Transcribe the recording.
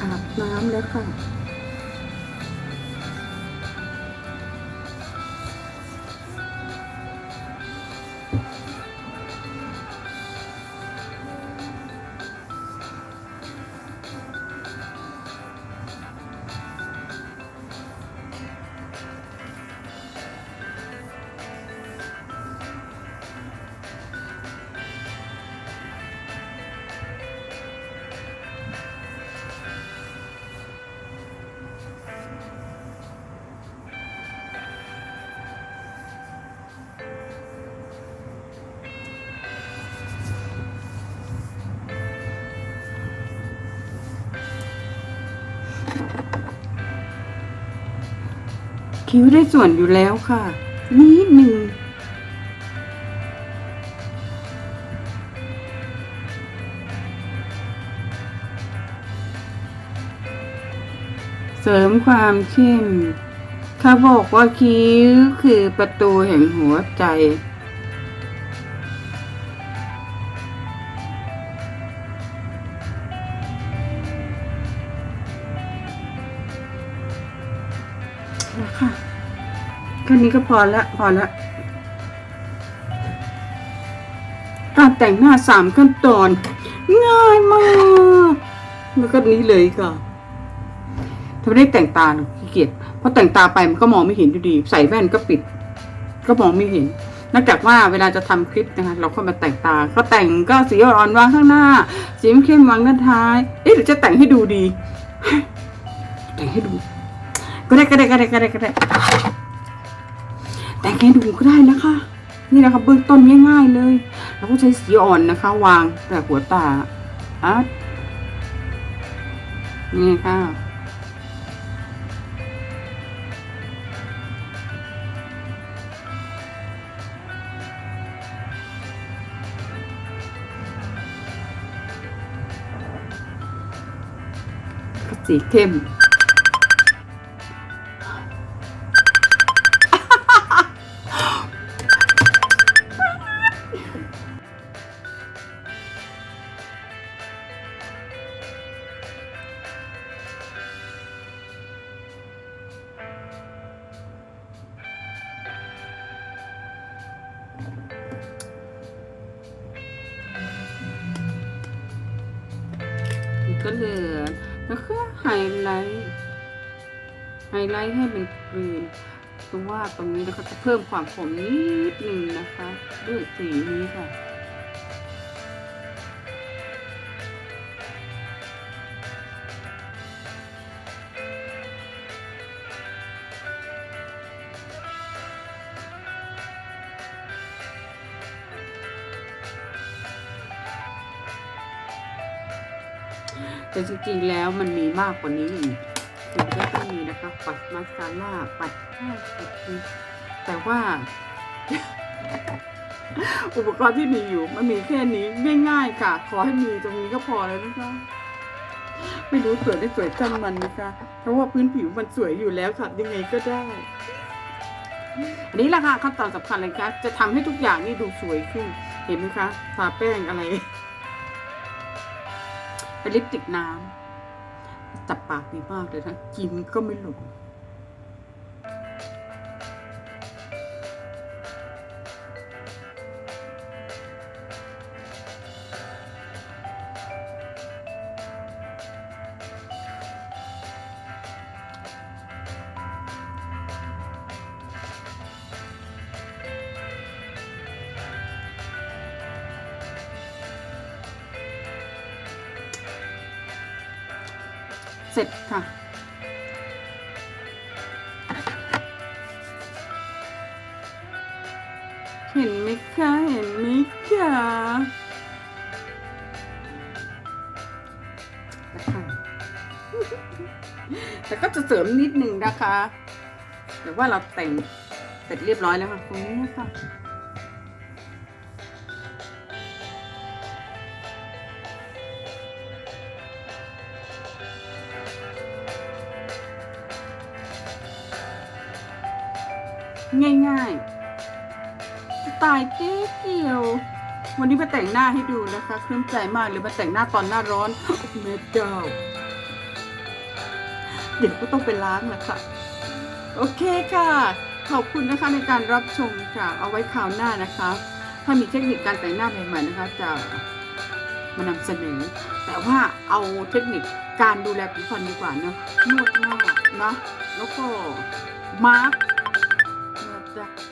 อาบน้ำแล้วค่ะ คิ้วได้ส่วนอยู่แล้วค่ะ นิดหนึ่งเสริมความเข้มเขาบอกว่าคิ้วคือประตูแห่งหัวใจ แล้วค่ะแค่นี้ก็พอละพอละการแต่งหน้าสามขั้นตอน ง่ายมาก แล้วก็นี้เลยค่ะถ้าไม่ได้แต่งตาหรอกขี้เกียจเพราะแต่งตาไปมันก็มองไม่เห็นอยู่ดี ใส่แว่นก็ปิด ก็มองไม่เห็นนอกจากว่าเวลาจะทำคลิปนะคะเราก็มาแต่งตา ก็แต่งก็สีอ่อนวางข้างหน้า สีเข้มวางด้านท้าย เอ๊ะหรือจะแต่งให้ดูดี แต่งให้ดู ก็ได้ก็ได้ก็ได้ก็ได้ก็ได้ แต่งให้ดูก็ได้นะคะ นี่นะคะเบื้องต้นง่ายๆเลยเราก็ใช้สีอ่อนนะคะ วางแต่หัวตาอะนี่ค่ะสีเข้ม ก็เหลือแล้วก็ไฮไลท์ไฮไลท์ให้เป็นกรีนตรงว่าตรงนี้นะคะจะเพิ่มความขมนิดนึงนะคะ ด้วยสีนี้ค่ะ แต่จริงๆแล้วมันมีมากกว่านี้อีกถึงจะต้องมีนะคะ ปัดมาสคาร่าปัดข้าวปัดแต่ว่า อุปกรณ์ที่มีอยู่ มันมีแค่นี้ง่ายๆค่ะ ขอให้มีตรงนี้ก็พอแล้วนะคะไม่รู้สวยไม่สวยจังมันนะคะเพราะว่าพื้นผิวมันสวยอยู่แล้วค่ะยังไงก็ได้อันนี้แหละค่ะขั้นตอนสำคัญเลยค่ะจะทำให้ทุกอย่างนี่ดูสวยขึ้น เห็นไหมคะทาแป้งอะไร เป็นลิปติกน้ำจับปากดีมากเลยนะกินก็ไม่หลง เสร็จค่ะ เห็นไหมคะเห็นไหมคะนะคะแต่ก็จะเสริมนิดหนึ่งนะคะ แต่ว่าเราแต่งเสร็จเรียบร้อยแล้วค่ะตรงนี้ค่ะ ง่ายๆตล์เจ๊เกียว วันนี้มาแต่งหน้าให้ดูนะคะเครื่องใจมากหรือมาแต่งหน้าตอนหน้าร้อนแม่เจ้า เดี๋ยวก็ต้องไปล้างแหละค่ะ โอเคค่ะ ขอบคุณนะคะในการรับชมค่ะ เอาไว้คราวหน้านะคะ ถ้ามีเทคนิคการแต่งหน้าใหม่ๆนะคะ จะมานำเสนอ แต่ว่าเอาเทคนิคการดูแลผิวพรรณดีกว่านะนวดหน้านะแล้วก็มาร์ก Yeah.